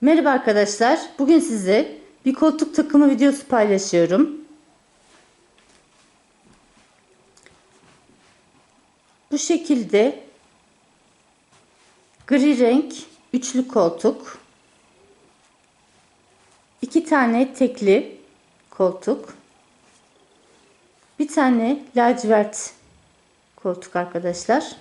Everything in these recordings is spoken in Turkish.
Merhaba arkadaşlar. Bugün size bir koltuk takımı videosu paylaşıyorum. Bu şekilde gri renk üçlü koltuk. iki tane tekli koltuk. Bir tane lacivert koltuk arkadaşlar.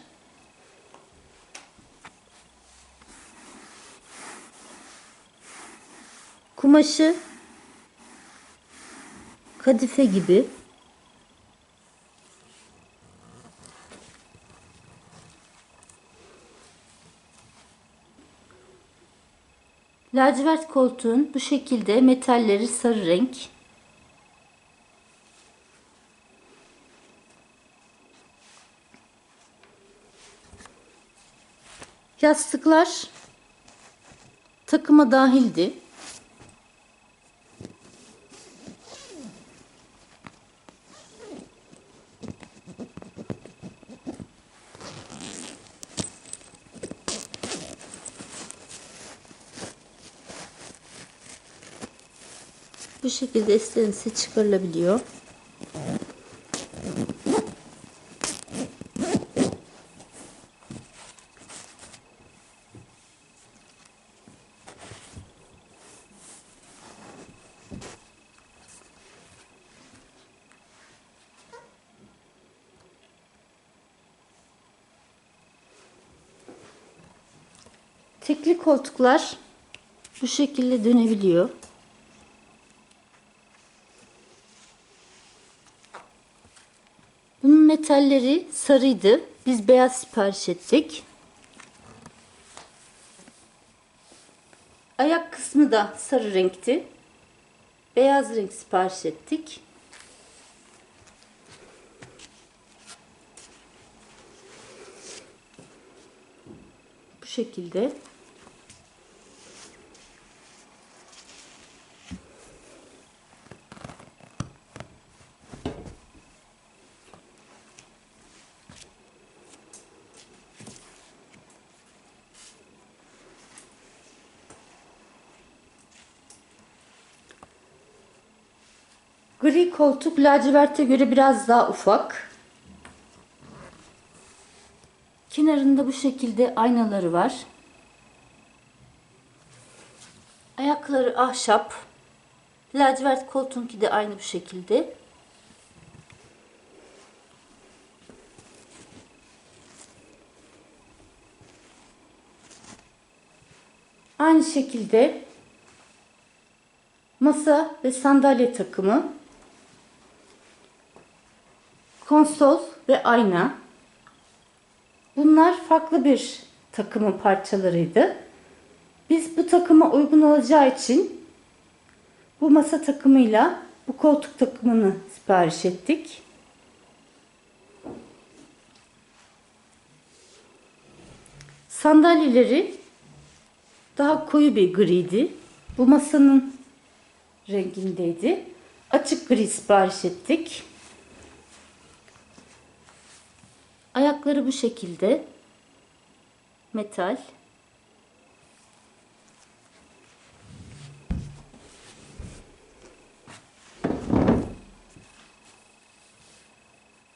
Kumaşı kadife gibi. Lacivert koltuğun bu şekilde metalleri sarı renk. Yastıklar takıma dahildi. Bu şekilde istenirse çıkarılabiliyor. Tekli koltuklar bu şekilde dönebiliyor. Metalleri sarıydı. Biz beyaz sipariş ettik. Ayak kısmı da sarı renkti. Beyaz renk sipariş ettik. Bu şekilde. Gri koltuk laciverte göre biraz daha ufak. Kenarında bu şekilde aynaları var. Ayakları ahşap. Lacivert koltuğunki de aynı bu şekilde. Aynı şekilde masa ve sandalye takımı, konsol ve ayna. Bunlar farklı bir takımın parçalarıydı. Biz bu takıma uygun olacağı için bu masa takımıyla bu koltuk takımını sipariş ettik. Sandalyeleri daha koyu bir griydi. Bu masanın rengindeydi. Açık gri sipariş ettik. Ayakları bu şekilde. Metal.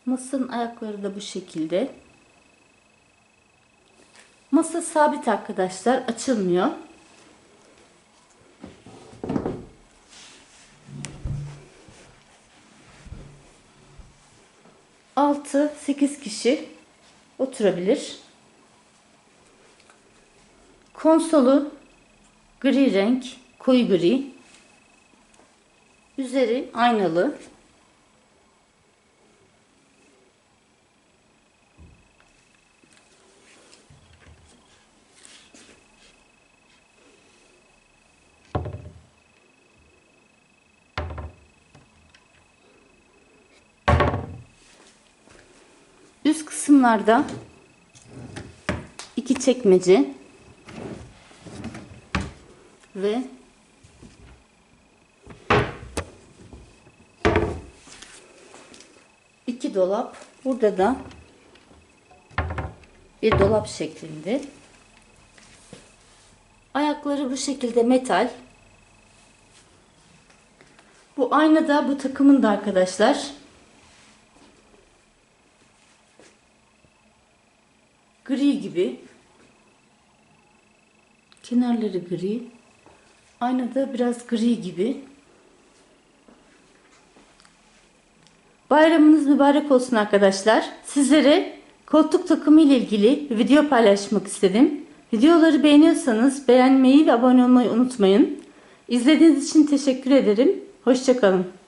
Masanın ayakları da bu şekilde. Masa sabit arkadaşlar. Açılmıyor. Altı sekiz kişi oturabilir. Konsolu gri renk, koyu gri. Üzeri aynalı. Üst kısımlarda iki çekmece ve iki dolap. Burada da bir dolap şeklinde. Ayak Ayakları bu şekilde metal. Bu ayna da bu takımın da arkadaşlar. Gri gibi. Kenarları gri. Ayna da biraz gri gibi. Bayramınız mübarek olsun arkadaşlar. Sizlere koltuk takımı ile ilgili video paylaşmak istedim. Videoları beğeniyorsanız beğenmeyi ve abone olmayı unutmayın. İzlediğiniz için teşekkür ederim. Hoşçakalın.